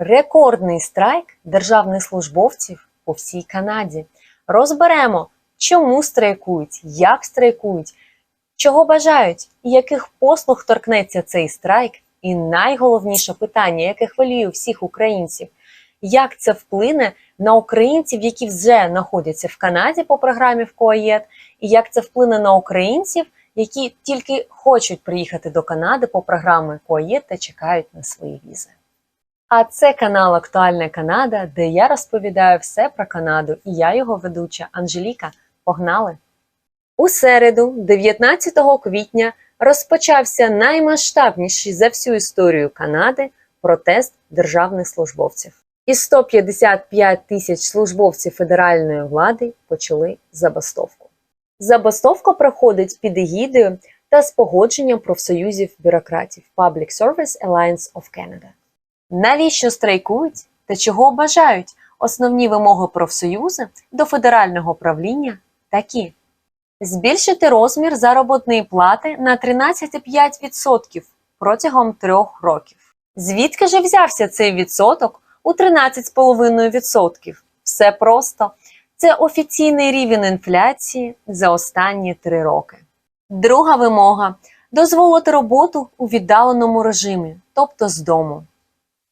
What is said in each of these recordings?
Рекордний страйк державних службовців по всій Канаді. Розберемо, чому страйкують, як страйкують, чого бажають і яких послуг торкнеться цей страйк. І найголовніше питання, яке хвилює всіх українців, як це вплине на українців, які вже знаходяться в Канаді по програмі в КОАЄТ, і як це вплине на українців, які тільки хочуть приїхати до Канади по програмі КОАЄТ та чекають на свої візи. А це канал Актуальна Канада, де я розповідаю все про Канаду, і я його ведуча Анжеліка. Погнали! У середу, 19 квітня, розпочався наймасштабніший за всю історію Канади протест державних службовців. І 155 тисяч службовців федеральної влади почали забастовку. Забастовка проходить під егідою та з погодженням профсоюзів бюрократів Public Service Alliance of Canada. Навіщо страйкують та чого бажають основні вимоги профсоюзу до федерального правління такі: збільшити розмір заробітної плати на 13,5% протягом трьох років. Звідки ж взявся цей відсоток у 13,5%? Все просто. Це офіційний рівень інфляції за останні три роки. Друга вимога дозволити роботу у віддаленому режимі, тобто з дому.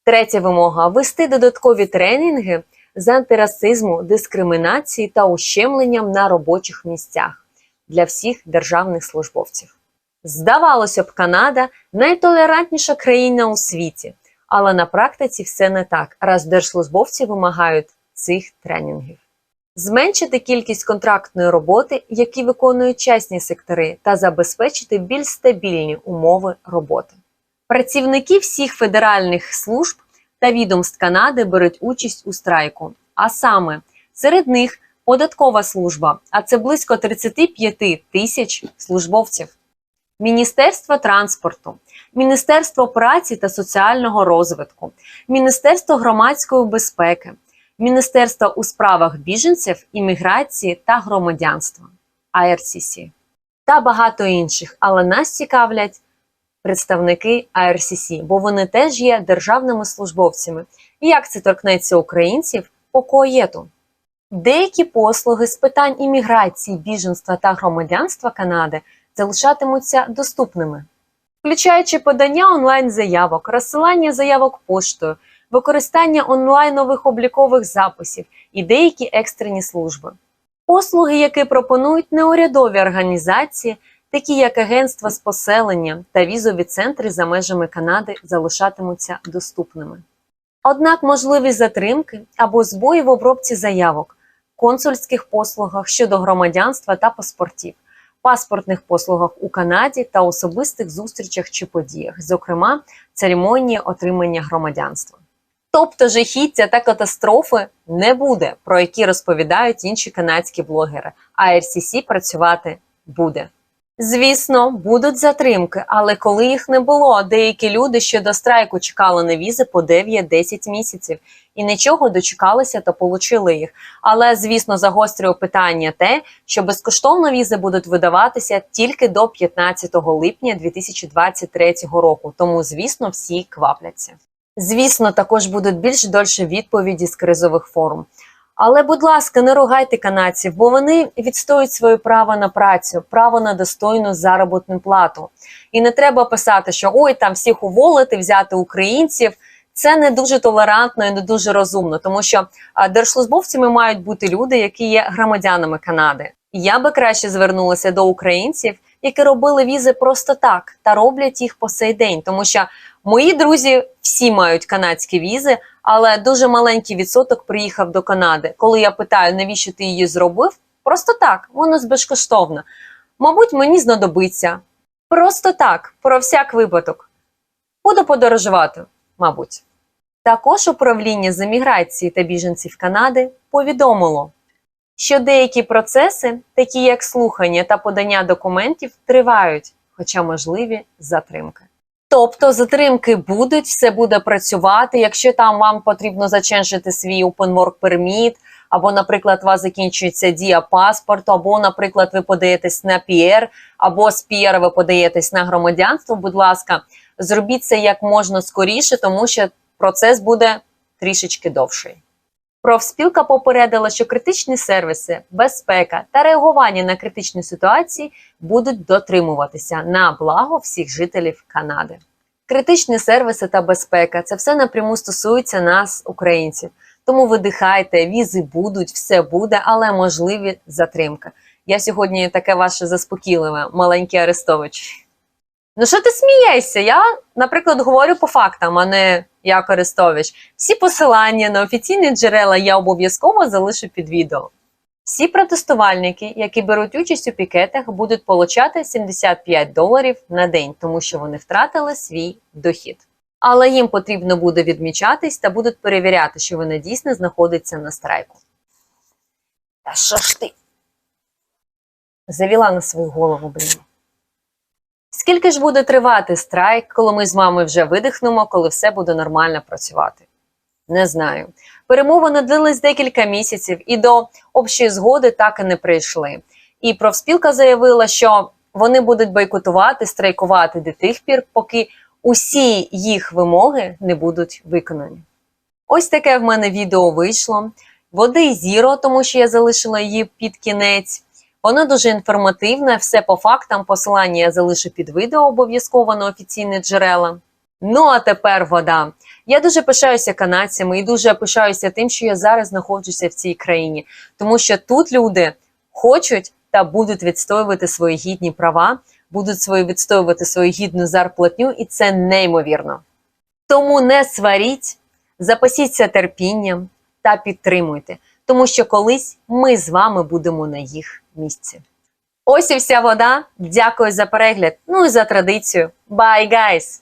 Третя вимога ввести додаткові тренінги з антирасизму, дискримінації та ущемленням на робочих місцях для всіх державних службовців. Здавалося б, Канада найтолерантніша країна у світі, але на практиці все не так, раз держслужбовці вимагають цих тренінгів. Зменшити кількість контрактної роботи, які виконують частні сектори, та забезпечити більш стабільні умови роботи. Працівники всіх федеральних служб та відомств Канади беруть участь у страйку, а саме серед них податкова служба, а це близько 35 тисяч службовців, Міністерство транспорту, Міністерство праці та соціального розвитку, Міністерство громадської безпеки, Міністерство у справах біженців, імміграції та громадянства IRCC. Та багато інших, але нас цікавлять представники IRCC, бо вони теж є державними службовцями. І як це торкнеться українців по КОЄТу? Деякі послуги з питань імміграції, біженства та громадянства Канади залишатимуться доступними, включаючи подання онлайн-заявок, розсилання заявок поштою, використання онлайнових облікових записів і деякі екстрені служби. Послуги, які пропонують неурядові організації, такі як агентства з поселення та візові центри за межами Канади, залишатимуться доступними. Однак можливі затримки або збої в обробці заявок, консульських послугах щодо громадянства та паспортів, паспортних послугах у Канаді та особистих зустрічах чи подіях, зокрема церемонії отримання громадянства. Тобто жахіття та катастрофи не буде, про які розповідають інші канадські блогери, а RCC працювати буде. Звісно, будуть затримки, але коли їх не було, деякі люди ще до страйку чекали на візи по 9-10 місяців і нічого дочекалися та получили їх. Але звісно, загострює питання те, що безкоштовно візи будуть видаватися тільки до 15 липня 2023 року. Тому, звісно, всі квапляться. Звісно, також будуть більш дольші відповіді з кризових форум. Але, будь ласка, не ругайте канадців, бо вони відстоюють своє право на працю, право на достойну заробітну плату. І не треба писати, що ой, там всіх уволити, взяти українців. Це не дуже толерантно і не дуже розумно, тому що держслужбовцями мають бути люди, які є громадянами Канади. Я би краще звернулася до українців, які робили візи просто так та роблять їх по сей день, тому що мої друзі всі мають канадські візи, але дуже маленький відсоток приїхав до Канади. Коли я питаю, навіщо ти її зробив? Просто так, воно безкоштовно. Мабуть, мені знадобиться. Просто так, про всяк випадок. Буду подорожувати, мабуть. Також управління з еміграції та біженців Канади повідомило, що деякі процеси, такі як слухання та подання документів, тривають, хоча можливі затримки. Тобто затримки будуть, все буде працювати. Якщо там вам потрібно заченшити свій Open Work Permit, або, наприклад, у вас закінчується дія паспорту, або, наприклад, ви подаєтесь на PR, або з PR ви подаєтесь на громадянство. Будь ласка, зробіть це як можна скоріше, тому що процес буде трішечки довший. Профспілка попередила, що критичні сервіси, безпека та реагування на критичні ситуації будуть дотримуватися на благо всіх жителів Канади. Критичні сервіси та безпека це все напряму стосується нас, українців. Тому видихайте, візи будуть, все буде, але можливі затримки. Я сьогодні таке ваше заспокійливе, маленький Арестович. Ну що ти смієшся? Я, наприклад, говорю по фактам, а не як Арестович. Всі посилання на офіційні джерела я обов'язково залишу під відео. Всі протестувальники, які беруть участь у пікетах, будуть получати 75 доларів на день, тому що вони втратили свій дохід. Але їм потрібно буде відмічатись та будуть перевіряти, що вони дійсно знаходяться на страйку. Та що ж ти? Завіла на свою голову, блін. Скільки ж буде тривати страйк, коли ми з вами вже видихнемо, коли все буде нормально працювати? Не знаю. Перемовини длились декілька місяців і до общої згоди так і не прийшли. І профспілка заявила, що вони будуть бойкотувати, страйкувати до тих пір, поки усі їх вимоги не будуть виконані. Ось таке в мене відео вийшло. Води зіро, тому що я залишила її під кінець. Воно дуже інформативне, все по фактам. Посилання я залишу під відео обов'язково на офіційні джерела. Ну а тепер вода. Я дуже пишаюся канадцями і дуже пишаюся тим, що я зараз знаходжуся в цій країні, тому що тут люди хочуть та будуть відстоювати свої гідні права, будуть свої відстоювати свою гідну зарплатню, і це неймовірно. Тому не сваріть, запасіться терпінням та підтримуйте, тому що колись ми з вами будемо на їх місці. Ось і вся вода. Дякую за перегляд. Ну і за традицію. Bye, guys!